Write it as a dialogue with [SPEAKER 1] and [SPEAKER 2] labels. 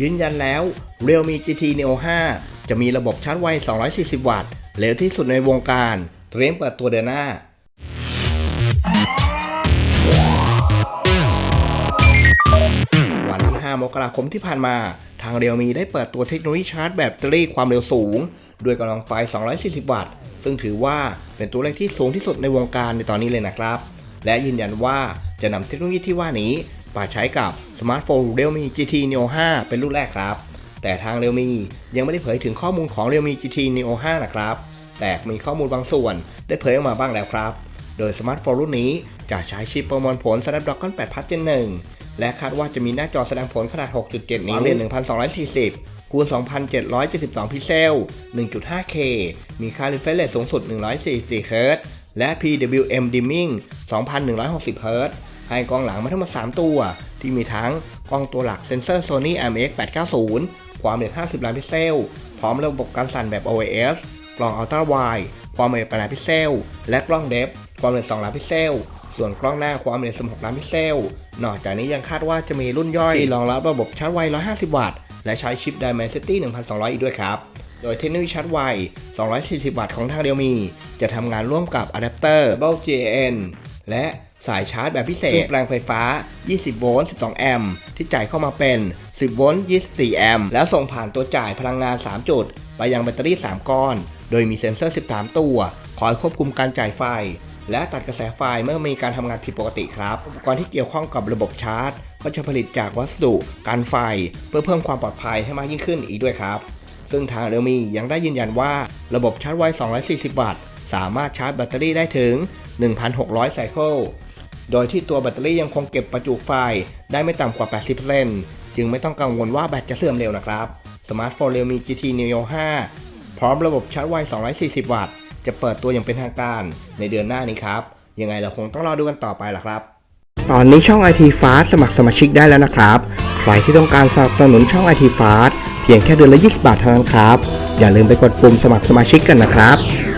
[SPEAKER 1] ยืนยันแล้ว Realme GT Neo 5 จะมีระบบชาร์จไว 240 วัตต์ เร็วที่สุดในวงการ เตรียมเปิดตัวเดือนหน้า วันที่ 5 มกราคมที่ผ่านมา ทาง Realme ได้เปิดตัวเทคโนโลยีชาร์จแบตเตอรี่ความเร็วสูง ด้วยกำลังไฟ 240 วัตต์ ซึ่งถือว่าเป็นตัวเลขที่สูงที่สุดในวงการในตอนนี้เลยนะครับ และยืนยันว่าจะนำเทคโนโลยีที่ว่านี้ มาใช้กับสมาร์ทโฟน Realme GT Neo 5 เป็นรุ่นแรกครับ แต่ทาง Realme ยังไม่ได้เผยถึงข้อมูลของ Realme GT Neo 5 นะครับ แต่มีข้อมูลบางส่วนได้เผยออกมาบ้างแล้วครับ โดยสมาร์ทโฟนรุ่นนี้จะใช้ชิปประมวลผล Snapdragon 8 Plus Gen 1 และคาดว่าจะมีหน้าจอแสดงผลขนาด 6.7 นิ้วเรียน1240คูณ 2772 พิกเซล 1.5K มีค่า refresh rate สูงสุด 144 Hz และ PWM dimming 2160 Hz ให้กล้องหลังมาทั้งหมด 3 ตัว ที่มีทั้งกล้องตัวหลักเซ็นเซอร์ Sony IMX 890 ความละเอียด50 ล้านพิกเซล พร้อมระบบการสั่นแบบ OIS กล้อง Ultra Wide ความละเอียด8ล้านพิกเซล และกล้อง Depth ความละเอียด2ล้านพิกเซล ส่วนกล้องหน้าความละเอียด16ล้านพิกเซล นอกจากนี้ยังคาดว่าจะมีรุ่นย่อยที่รองรับระบบชาร์จไว 150 วัตต์ และใช้ชิป Dimensity 1200 อีกด้วยครับ โดยเทคโนโลยีชาร์จไว 240 วัตต์ของทางเรียวมี จะทำงานร่วมกับอะแดปเตอร์ Double JN และ สายชาร์จแบบพิเศษแปลงไฟฟ้า 20 โวลต์ 12 แอมป์ ที่จ่ายเข้ามาเป็น 10 โวลต์ 24 แอมป์ แล้วส่งผ่านตัวจ่ายพลังงาน 3 จุด ไปยังแบตเตอรี่ 3 ก้อน โดยมีเซ็นเซอร์ 13 ตัว คอยควบคุมการจ่ายไฟ และตัดกระแสไฟเมื่อมีการทำงานผิดปกติครับอุปกรณ์ที่เกี่ยวข้องกับระบบชาร์จ ก็จะผลิตจากวัสดุกันไฟ เพื่อเพิ่มความปลอดภัยให้มากยิ่งขึ้นอีกด้วยครับ ซึ่งทางเรมียังได้ยืนยันว่าระบบชาร์จไว 240 วัตต์ สามารถชาร์จแบตเตอรี่ได้ถึง 1,600 ไซเคิล โดยที่ตัวแบตเตอรี่ยังคงเก็บประจุไฟได้ไม่ต่ำกว่า 80%จึงไม่ต้องกังวลว่าแบตจะเสื่อมเร็วนะครับสมาร์ทโฟน Realme GT Neo 5 พร้อมระบบชาร์จไว 240 วัตต์ จะเปิดตัวอย่างเป็นทางการในเดือนหน้านี้ครับ ยังไงเราคงต้องรอดูกันต่อไปล่ะครับ ตอนนี้ช่อง IT Fast สมัครสมาชิกได้แล้วนะครับ ใครที่ต้องการสนับสนุนช่อง IT Fast เพียงแค่เดือนละ 20 บาทเท่านั้นครับ อย่าลืมไปกดปุ่มสมัครสมาชิกกันนะครับ